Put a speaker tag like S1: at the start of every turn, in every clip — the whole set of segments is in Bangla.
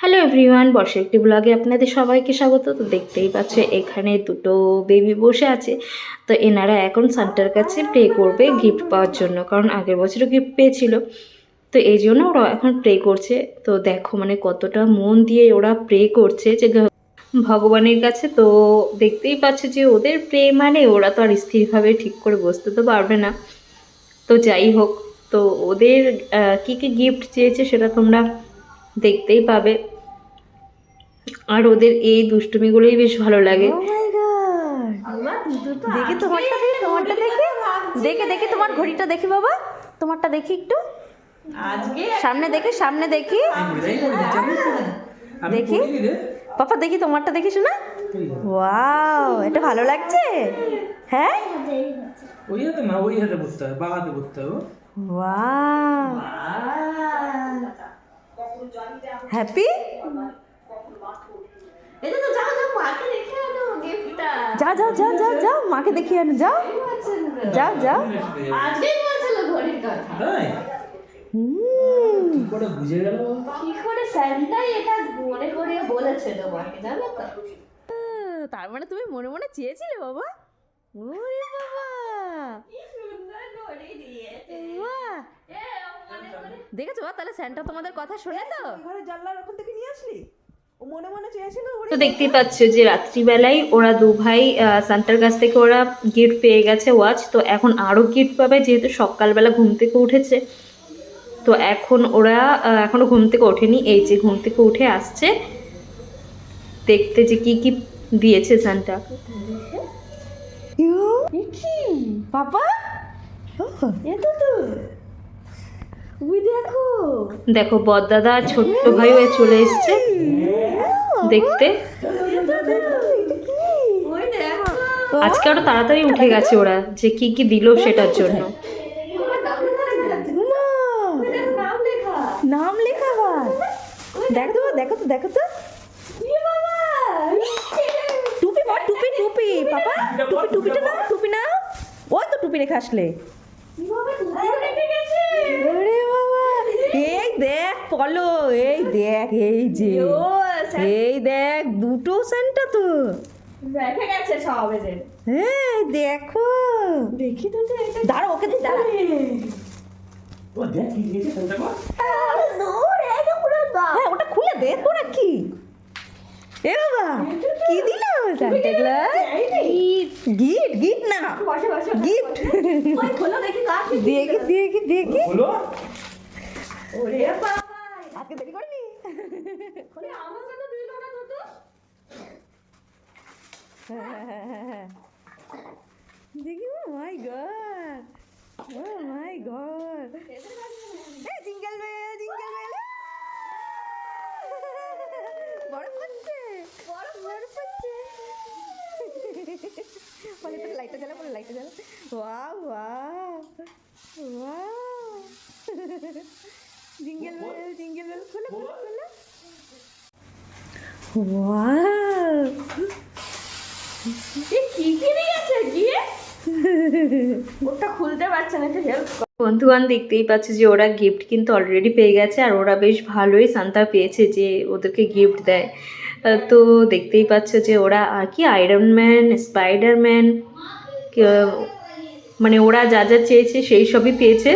S1: হ্যালো এভরিওয়ান বর্ষা একটি ব্লগে আপনাদের সবাইকে স্বাগত। তো দেখতেই পাচ্ছ, এখানে দুটো বেবি বসে আছে। তো এনারা এখন সান্টার কাছে প্রে করবে গিফট পাওয়ার জন্য, কারণ আগের বছরও গিফট পেয়েছিল। তো এই জন্য ওরা এখন প্রে করছে। তো দেখো মানে কতটা মন দিয়ে ওরা প্রে করছে যে ভগবানের কাছে। তো দেখতেই পাচ্ছ যে ওদের প্রে মানে ওরা তো আর স্থিরভাবে ঠিক করে বসতে তো পারবে না। তো যাই হোক, তো ওদের কি কি গিফট চেয়েছে সেটা তোমরা দেখতেই পাবে। আর ওদের এই দুষ্টুমিগুলোই বেশ ভালো লাগে।
S2: Oh! দেখি তোমারটা দেখি তোমারটা দেখি? দেখে দেখি তোমার ঘড়িটা দেখি বাবা। তোমারটা দেখি একটু। সামনে দেখি সামনে দেখি। দেখি। পাপা দেখি তোমারটা দেখি শোনা। ওয়াও এটা ভালো লাগছে? হ্যাঁ?
S3: ওই হাতে না ওই হাতে বসতে হবে বা হাতে বসতে হবে
S2: ওয়াও হ্যাপি?
S4: যাও যাও
S2: যাও যাও যাও মাকে দেখিয়ে আনো যাও
S4: জানো তো?
S2: তার মানে তুমি মনে মনে চেয়েছিলে বাবা ওরে বাবা
S4: কি সুন্দর ঘড়ি দিয়েছে
S2: বাহ!
S4: এ, মনে করে
S2: দেখেছ? তাহলে স্যান্টা তোমাদের কথা শোনে তো
S5: ঘরে জানলার ওখান থেকে নিয়ে আসলি? মনে মনে
S1: তো দেখতেই পাচ্ছ যে রাত্রিবেলায় ওরা দু ভাই সান্টার কাছ থেকে ওরা গিফট পেয়ে গেছে ওয়াচ তো এখন আরও গিফট পাবে যেহেতু সকালবেলা ঘুম থেকে উঠেছে। তো এখন ওরা আহ, এখনও ঘুম থেকে ওঠেনি। এই যে ঘুম থেকে উঠে আসছে। দেখতে যে কি কি দিয়েছে সান্টা
S2: বাবা! দেখো।
S1: দেখো বদদাদা আর ছোট্ট ভাই হয়ে চলে এসছে। দেখতে। আজকে আরও তাড়াতাড়ি উঠে গেছে ওরা যে কি কি দিল সেটার জন্য।
S4: নাম লেখা
S2: নাম লেখা আবার দেখো তো দেখো তো দেখো তো। টুপি পর টুপি টুপি। পাপা টুপি টুপিটা নাও টুপি নাও। ওই তো টুপি রেখে আসলে। দেখ পলো এই দেখ এই যে এই দেখ দুটো সেন্টা তো
S4: রেখে গেছে সব এদের
S2: হ্যাঁ দেখো।
S4: দেখি তো এটা।
S2: দাঁড়া ওকে দি দাঁড়া।
S3: ও দেখ কি দিয়েছে ফোনটা কর।
S4: দূর এটা পুরো দাম
S2: হ্যাঁ ওটা খুলে দে তোরা কি। এ বাবা কি দিল সান্টা ক্লজ গিফট গিফট না।
S4: বসে বসে
S2: গিফট
S4: ওই দেখি
S2: দেখি দেখি দেখি।
S4: ওরে বাবা
S2: আজকে দেরি করবি
S4: ওরে আমাকে তো দিল না তো তো
S2: দেখি oh my god. Oh my god. A jingle bell jingle bell. বড় পড়ছে। বড় বড় পড়ছে। বলে তো লাইটটা জ্বালা বলে লাইটটা জ্বালা। Wow wow wow. Jingle bell jingle bell খোলো খোলো খোলো ওয়াও
S4: কি কি দিয়েছে গিয়ে ওটা খুলতে পারছে না একটু হেল্প
S1: বন্ধুগান দেখতেই পাচ্ছে যে ওরা গিফট কিন্তু অলরেডি পেয়ে গেছে আর ওরা বেশ ভালোই সান্তা পেয়েছে যে ওদেরকে গিফট দেয়। তো দেখতেই পাচ্ছ যে ওরা আর কি আয়রন ম্যান স্পাইডারম্যান মানে ওরা যা যা চেয়েছে সেই সবই পেয়েছে।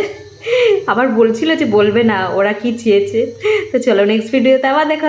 S1: আবার বলছিল যে বলবে না ওরা কি চেয়েছে তো চলো নেক্সট ভিডিওতে আবার দেখা।